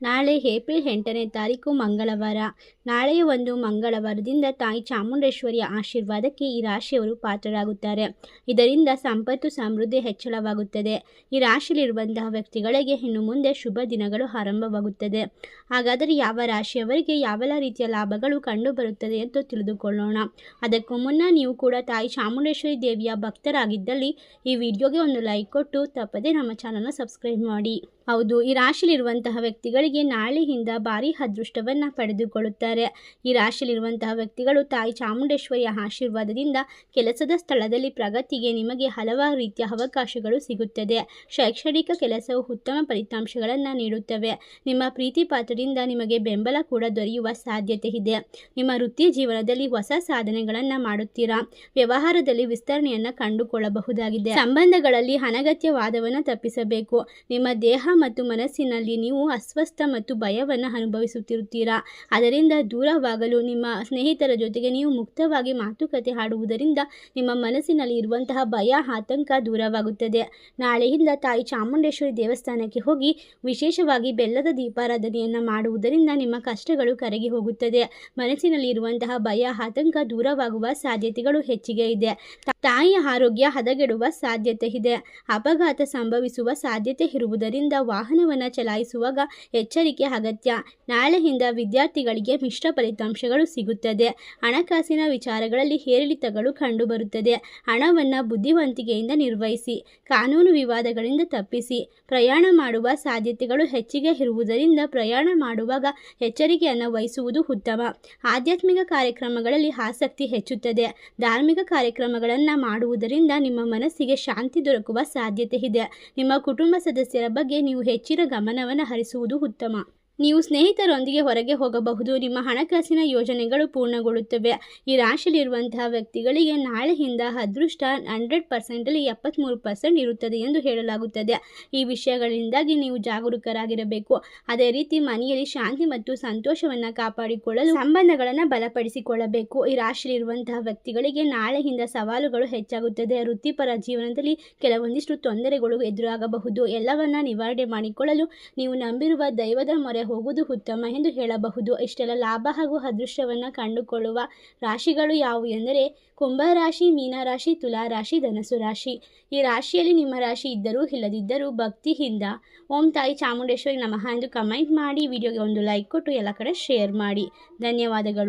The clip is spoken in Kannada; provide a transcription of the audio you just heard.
ನಾಳೆ ಏಪ್ರಿಲ್ ಎಂಟನೇ ತಾರೀಕು ಮಂಗಳವಾರ. ನಾಳೆಯ ಒಂದು ಮಂಗಳವಾರದಿಂದ ತಾಯಿ ಚಾಮುಂಡೇಶ್ವರಿಯ ಆಶೀರ್ವಾದಕ್ಕೆ ಈ ರಾಶಿಯವರು ಪಾತ್ರರಾಗುತ್ತಾರೆ. ಇದರಿಂದ ಸಂಪತ್ತು ಸಮೃದ್ಧಿ ಹೆಚ್ಚಳವಾಗುತ್ತದೆ. ಈ ರಾಶಿಯಲ್ಲಿರುವಂತಹ ವ್ಯಕ್ತಿಗಳಿಗೆ ಇನ್ನು ಮುಂದೆ ಶುಭ ದಿನಗಳು ಆರಂಭವಾಗುತ್ತದೆ. ಹಾಗಾದರೆ ಯಾವ ರಾಶಿಯವರಿಗೆ ಯಾವೆಲ್ಲ ರೀತಿಯ ಲಾಭಗಳು ಕಂಡುಬರುತ್ತದೆ ಎಂದು ತಿಳಿದುಕೊಳ್ಳೋಣ. ಅದಕ್ಕೂ ಮುನ್ನ ನೀವು ಕೂಡ ತಾಯಿ ಚಾಮುಂಡೇಶ್ವರಿ ದೇವಿಯ ಭಕ್ತರಾಗಿದ್ದಲ್ಲಿ ಈ ವಿಡಿಯೋಗೆ ಒಂದು ಲೈಕ್ ಕೊಟ್ಟು ತಪ್ಪದೇ ನಮ್ಮ ಚಾನಲ್ನ ಸಬ್ಸ್ಕ್ರೈಬ್ ಮಾಡಿ. ಹೌದು, ಈ ರಾಶಿಯಲ್ಲಿರುವಂತಹ ವ್ಯಕ್ತಿಗಳಿಗೆ ನಾಳೆಯಿಂದ ಭಾರಿ ಅದೃಷ್ಟವನ್ನು ಪಡೆದುಕೊಳ್ಳುತ್ತಾರೆ. ಈ ರಾಶಿಯಲ್ಲಿರುವಂತಹ ವ್ಯಕ್ತಿಗಳು ತಾಯಿ ಚಾಮುಂಡೇಶ್ವರಿಯ ಆಶೀರ್ವಾದದಿಂದ ಕೆಲಸದ ಸ್ಥಳದಲ್ಲಿ ಪ್ರಗತಿಗೆ ನಿಮಗೆ ಹಲವಾರು ರೀತಿಯ ಅವಕಾಶಗಳು ಸಿಗುತ್ತದೆ. ಶೈಕ್ಷಣಿಕ ಕೆಲಸವು ಉತ್ತಮ ಫಲಿತಾಂಶಗಳನ್ನು ನೀಡುತ್ತವೆ. ನಿಮ್ಮ ಪ್ರೀತಿ ಪಾತ್ರದಿಂದ ನಿಮಗೆ ಬೆಂಬಲ ಕೂಡ ದೊರೆಯುವ ಸಾಧ್ಯತೆ ಇದೆ. ನಿಮ್ಮ ವೃತ್ತಿ ಜೀವನದಲ್ಲಿ ಹೊಸ ಸಾಧನೆಗಳನ್ನು ಮಾಡುತ್ತೀರಾ? ವ್ಯವಹಾರದಲ್ಲಿ ವಿಸ್ತರಣೆಯನ್ನು ಕಂಡುಕೊಳ್ಳಬಹುದಾಗಿದೆ. ಸಂಬಂಧಗಳಲ್ಲಿ ಅನಗತ್ಯವಾದವನ್ನು ತಪ್ಪಿಸಬೇಕು. ನಿಮ್ಮ ದೇಹ ಮತ್ತು ಮನಸ್ಸಿನಲ್ಲಿ ನೀವು ಅಸ್ವಸ್ಥ ಮತ್ತು ಭಯವನ್ನು ಅನುಭವಿಸುತ್ತಿರುತ್ತೀರಾ? ಅದರಿಂದ ದೂರವಾಗಲು ನಿಮ್ಮ ಸ್ನೇಹಿತರ ಜೊತೆಗೆ ನೀವು ಮುಕ್ತವಾಗಿ ಮಾತುಕತೆ ಆಡುವುದರಿಂದ ನಿಮ್ಮ ಮನಸ್ಸಿನಲ್ಲಿ ಇರುವಂತಹ ಭಯ, ಆತಂಕ ದೂರವಾಗುತ್ತದೆ. ನಾಳೆಯಿಂದ ತಾಯಿ ಚಾಮುಂಡೇಶ್ವರಿ ದೇವಸ್ಥಾನಕ್ಕೆ ಹೋಗಿ ವಿಶೇಷವಾಗಿ ಬೆಲ್ಲದ ದೀಪಾರಾಧನೆಯನ್ನು ಮಾಡುವುದರಿಂದ ನಿಮ್ಮ ಕಷ್ಟಗಳು ಕರಗಿ ಹೋಗುತ್ತದೆ. ಮನಸ್ಸಿನಲ್ಲಿ ಇರುವಂತಹ ಭಯ, ಆತಂಕ ದೂರವಾಗುವ ಸಾಧ್ಯತೆಗಳು ಹೆಚ್ಚಿಗೆ ಇದೆ. ತಾಯಿಯ ಆರೋಗ್ಯ ಹದಗೆಡುವ ಸಾಧ್ಯತೆ ಇದೆ. ಅಪಘಾತ ಸಂಭವಿಸುವ ಸಾಧ್ಯತೆ ಇರುವುದರಿಂದ ವಾಹನವನ್ನು ಚಲಾಯಿಸುವಾಗ ಎಚ್ಚರಿಕೆ ಅಗತ್ಯ. ನಾಳೆಯಿಂದ ವಿದ್ಯಾರ್ಥಿಗಳಿಗೆ ಮಿಶ್ರ ಫಲಿತಾಂಶಗಳು ಸಿಗುತ್ತದೆ. ಹಣಕಾಸಿನ ವಿಚಾರಗಳಲ್ಲಿ ಏರಿಳಿತಗಳು ಕಂಡುಬರುತ್ತದೆ. ಹಣವನ್ನು ಬುದ್ಧಿವಂತಿಕೆಯಿಂದ ನಿರ್ವಹಿಸಿ, ಕಾನೂನು ವಿವಾದಗಳಿಂದ ತಪ್ಪಿಸಿ, ಪ್ರಯಾಣ ಮಾಡುವ ಸಾಧ್ಯತೆಗಳು ಹೆಚ್ಚಿಗೆ ಇರುವುದರಿಂದ ಪ್ರಯಾಣ ಮಾಡುವಾಗ ಎಚ್ಚರಿಕೆಯನ್ನು ವಹಿಸುವುದು ಉತ್ತಮ. ಆಧ್ಯಾತ್ಮಿಕ ಕಾರ್ಯಕ್ರಮಗಳಲ್ಲಿ ಆಸಕ್ತಿ ಹೆಚ್ಚುತ್ತದೆ. ಧಾರ್ಮಿಕ ಕಾರ್ಯಕ್ರಮಗಳನ್ನು ಮಾಡುವುದರಿಂದ ನಿಮ್ಮ ಮನಸ್ಸಿಗೆ ಶಾಂತಿ ದೊರಕುವ ಸಾಧ್ಯತೆ ಇದೆ. ನಿಮ್ಮ ಕುಟುಂಬ ಸದಸ್ಯರ ಬಗ್ಗೆ ನೀವು ಹೆಚ್ಚಿನ ಗಮನವನ್ನು ಹರಿಸುವುದು ಉತ್ತಮ. ನೀವು ಸ್ನೇಹಿತರೊಂದಿಗೆ ಹೊರಗೆ ಹೋಗಬಹುದು. ನಿಮ್ಮ ಹಣಕಾಸಿನ ಯೋಜನೆಗಳು ಪೂರ್ಣಗೊಳ್ಳುತ್ತವೆ. ಈ ರಾಶಿಯಲ್ಲಿರುವಂತಹ ವ್ಯಕ್ತಿಗಳಿಗೆ ನಾಳೆಯಿಂದ ಅದೃಷ್ಟ ಹಂಡ್ರೆಡ್ ಪರ್ಸೆಂಟಲ್ಲಿ ಎಪ್ಪತ್ತ್ಮೂರು ಪರ್ಸೆಂಟ್ ಇರುತ್ತದೆ ಎಂದು ಹೇಳಲಾಗುತ್ತದೆ. ಈ ವಿಷಯಗಳಿಂದಾಗಿ ನೀವು ಜಾಗರೂಕರಾಗಿರಬೇಕು. ಅದೇ ರೀತಿ ಮನೆಯಲ್ಲಿ ಶಾಂತಿ ಮತ್ತು ಸಂತೋಷವನ್ನು ಕಾಪಾಡಿಕೊಳ್ಳಲು ಸಂಬಂಧಗಳನ್ನು ಬಲಪಡಿಸಿಕೊಳ್ಳಬೇಕು. ಈ ರಾಶಿಯಲ್ಲಿರುವಂತಹ ವ್ಯಕ್ತಿಗಳಿಗೆ ನಾಳೆಯಿಂದ ಸವಾಲುಗಳು ಹೆಚ್ಚಾಗುತ್ತದೆ. ವೃತ್ತಿಪರ ಜೀವನದಲ್ಲಿ ಕೆಲವೊಂದಿಷ್ಟು ತೊಂದರೆಗಳು ಎದುರಾಗಬಹುದು. ಎಲ್ಲವನ್ನ ನಿವಾರಣೆ ಮಾಡಿಕೊಳ್ಳಲು ನೀವು ನಂಬಿರುವ ದೈವದ ಮೊರೆ ಹೋಗುವುದು ಉತ್ತಮ ಎಂದು ಹೇಳಬಹುದು. ಇಷ್ಟೆಲ್ಲ ಲಾಭ ಹಾಗೂ ಅದೃಷ್ಟವನ್ನು ಕಂಡುಕೊಳ್ಳುವ ರಾಶಿಗಳು ಯಾವುವು ಎಂದರೆ ಕುಂಭರಾಶಿ ಮೀನರಾಶಿ ತುಲಾರಾಶಿ ಧನಸು ರಾಶಿ ಈ ರಾಶಿಯಲ್ಲಿ ನಿಮ್ಮ ರಾಶಿ ಇದ್ದರೂ ಇಲ್ಲದಿದ್ದರೂ ಭಕ್ತಿಯಿಂದ ಓಂ ತಾಯಿ ಚಾಮುಂಡೇಶ್ವರಿ ನಮಃ ಎಂದು ಕಮೆಂಟ್ ಮಾಡಿ. ವಿಡಿಯೋಗೆ ಒಂದು ಲೈಕ್ ಕೊಟ್ಟು ಎಲ್ಲ ಕಡೆ ಶೇರ್ ಮಾಡಿ. ಧನ್ಯವಾದಗಳು.